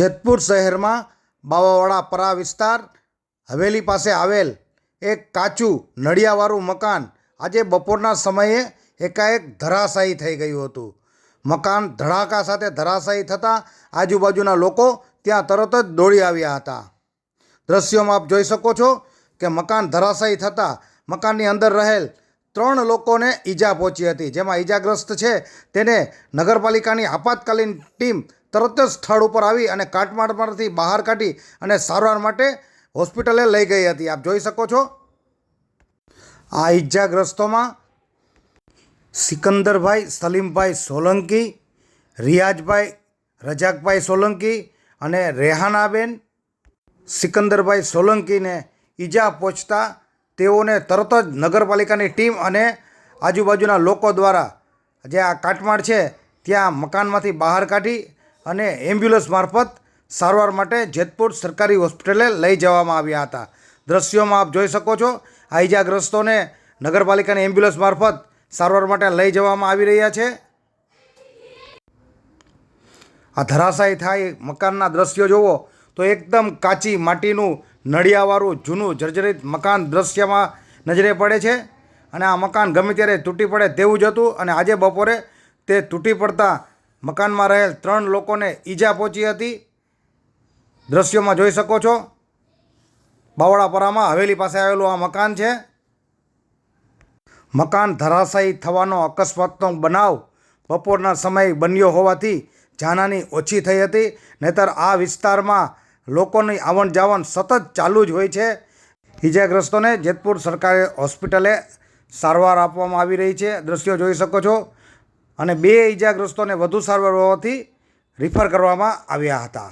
જેતપુર શહેરમાં બાવાવાડા પરા વિસ્તાર હવેલી પાસે આવેલ એક કાચું નળિયાવાળું મકાન આજે બપોરના સમયે એકાએક ધરાશાયી થઈ ગયું હતું. મકાન ધડાકા સાથે ધરાશાયી થતાં આજુબાજુના લોકો ત્યાં તરત જ દોડી આવ્યા હતા. દ્રશ્યોમાં આપ જોઈ શકો છો કે મકાન ધરાશાયી થતાં મકાનની અંદર રહેલ ત્રણ લોકોને ઈજા પહોંચી હતી. જેમાં ઈજાગ્રસ્ત છે તેને નગરપાલિકાની આપાતકાલીન ટીમ તરત જ સ્થળ ઉપર આવી અને કાટમાળમાંથી બહાર કાઢી અને સારવાર માટે હોસ્પિટલે લઈ ગઈ હતી. આપ જોઈ શકો છો, આ ઈજાગ્રસ્તોમાં સિકંદરભાઈ, સલીમભાઈ સોલંકી, રિયાજભાઈ, રજાકભાઈ સોલંકી અને રેહાનાબેન સિકંદરભાઈ સોલંકીને ઈજા પહોંચતા તેઓને તરત જ નગરપાલિકાની ટીમ અને આજુબાજુના લોકો દ્વારા જે આ કાટમાળ છે, ત્યાં મકાનમાંથી બહાર કાઢી અને એમ્બ્યુલન્સ મારફત સારવાર માટે જેતપુર સરકારી હોસ્પિટલે લઈ જવામાં આવ્યા હતા. દ્રશ્યોમાં આપ જોઈ શકો છો, આ ઇજાગ્રસ્તોને નગરપાલિકાની એમ્બ્યુલન્સ મારફત સારવાર માટે લઈ જવામાં આવી રહ્યા છે. આ ધરાશાયી થાય મકાનના દ્રશ્યો જુઓ તો એકદમ કાચી માટીનું નળિયાવાળું જૂનું જર્જરિત મકાન દ્રશ્યમાં નજરે પડે છે અને આ મકાન ગમે ત્યારે તૂટી પડે તેવું જ હતું અને આજે બપોરે તે તૂટી પડતા મકાનમાં રહેલ ત્રણ લોકોને ઈજા પહોંચી હતી. દ્રશ્યોમાં જોઈ શકો છો. બાવળાપરામાં હવેલી પાસે આવેલું આ મકાન છે. મકાન ધરાશાયી થવાનો અકસ્માતનો બનાવ બપોરના સમયે બન્યો હોવાથી જાનહાની ઓછી થઈ હતી. નહીતર આ વિસ્તારમાં લોકોની આવન જાવન સતત ચાલુ જ હોય છે. ઈજાગ્રસ્તોને જેતપુર સરકારી હોસ્પિટલે સારવાર આપવામાં આવી રહી છે. દ્રશ્યો જોઈ શકો છો. અને બે ઈજાગ્રસ્તોને વધુ સારવાર હોવાથી રિફર કરવામાં આવ્યા હતા.